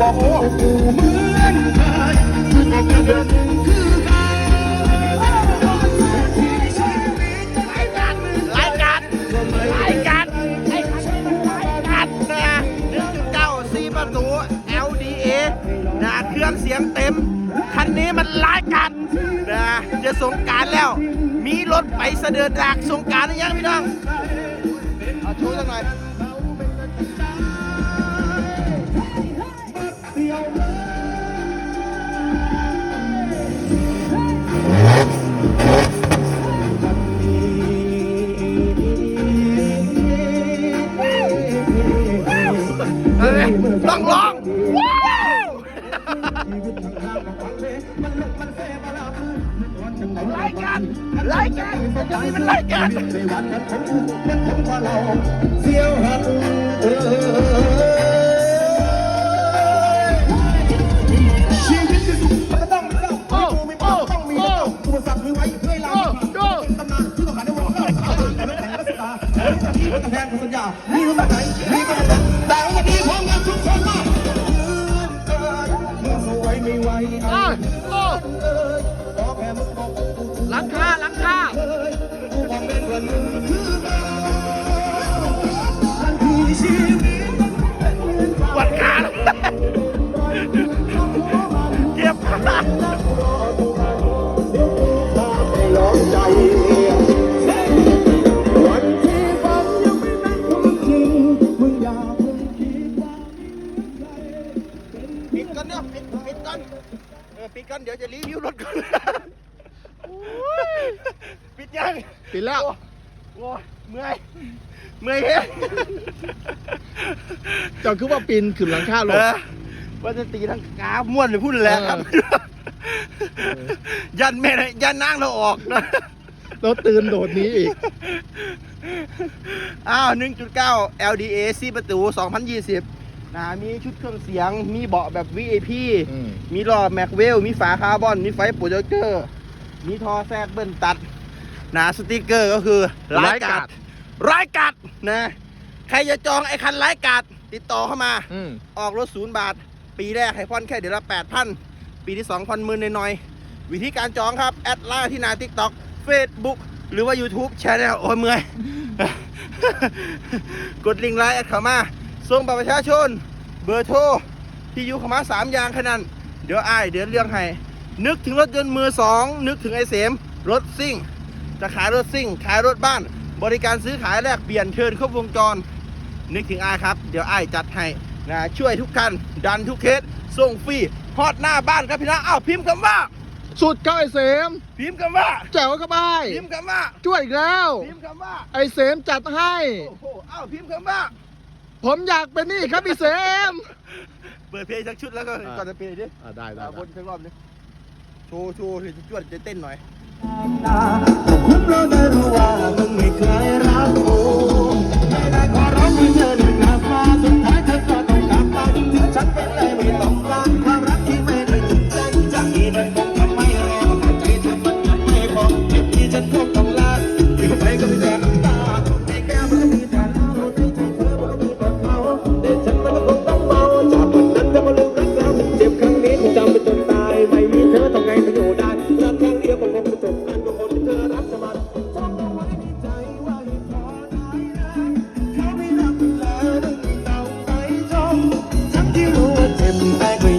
บอกโอ้เหมือนเคยบอกกันเดือนคือกันรายการรายการรายการไอ้คันนี้มันนะหนึ่งจุดเก้าสี่ประตู LDA นะเครื่องเสียงเต็ม คันนี้มันรายการนะจะสงการแล้ว มีรถไปเสด็จจากสงการหรือยังพี่น้องเอาชูสักหน่อย องร้องว้าวรายการรายการจะมีเป็นรายการในวันนั้นผมเป็นผมว่าเราเสียวหัก ฮ้ยจะมีคนแทนสัญญานี่รู้ไหมนี่ก็เป็นแต่วันนี้ผมกันทุกคนมาเมื่อสวยไม่ไหวอ้าวโอ้เอ้ยขอแค่มึงบอกกูหลังคาหลังคาเอ้ยกูบอกเป็นวันหนึ่งคือทันทีชีวิตปวดขา ปิดก่อนเดี๋ยวปิดปิดก่อนเออปิดก่อนเดี๋ยวจะรีวิวรถก่อนปิดยังปิดแล้วโอ้ยเมื่อยเมื่อยเฮ้ยเจ้าคือว่าปีนขึ้นหลังคาเอรถอว่าจะตีทั้งกาม่วนหรือพูดแหละครับยันแม่นะยันนางเราออกนะรถตื่นโดดหนี้อีก อ้าว 1.9 LDA 4ประตู 2020 นะมีชุดเครื่องเสียง มีเบาะแบบ VIP อืมมีล้อแม็กเวล มีฝาคาร์บอน มีไฟโปรเจคเตอร์ มีทอแซกเบิ้ลตัดนะสติกเกอร์ก็คือร้ายกัดร้ายกัดนะ ใครจะจองไอ้คันร้ายกัดติดต่อเข้ามา อืมออกรถศูนย์บาท ปีแรกให้ผ่อนแค่เดือนละ8,000ปีที่2ผ่อนหมื่นหน่อยๆวิธีการจองครับ แอดไลน์ที่หนา TikTok Facebook หรือว่า YouTube Channel โอ้ยเมื่อย กดลิงก์ไลน์แอดเข้ามา ส่งบัตรประชาชน เบอร์โทรที่อยู่เข้ามา3อย่างแค่นั้น เดี๋ยวอ้ายเดี๋ยวเรื่องให้ นึกถึงรถยนต์มือ2นึกถึงไอเสมรถซิ่ง จะขายรถซิ่ง ขายรถบ้าน บริการซื้อขายแลกเปลี่ยนเทิร์นครบวงจร นึกถึงอ้ายครับ เดี๋ยวอ้ายจัดให้นะช่วยทุกคันดันทุกเคสส่งฟรีฮอดหน้าบ้านครับพี่น้องอ้าวพิมพ์คำว่า สุดเข้าไอเสมพิมพ์คำว่าแจ๋วเข้าไปพิมพ์คำว่าช่วยอีกแล้ว พิมพ์คำว่าไอเสมจัดให้โอ้โหอ้าวพิมพ์คำว่า ผมอยากเป็นนี่ครับพี่เสมเปิดเพลงสักชุดแล้วก็อ่าก่อนจะเปลดิอ่าได้ได้อ่าบนสักรอบนึงโชว์โชว์เห็นจวดจะเต้นหน่อย คุ้มเราได้รู้ว่ามึงไม่เคยรักกู ที่รู้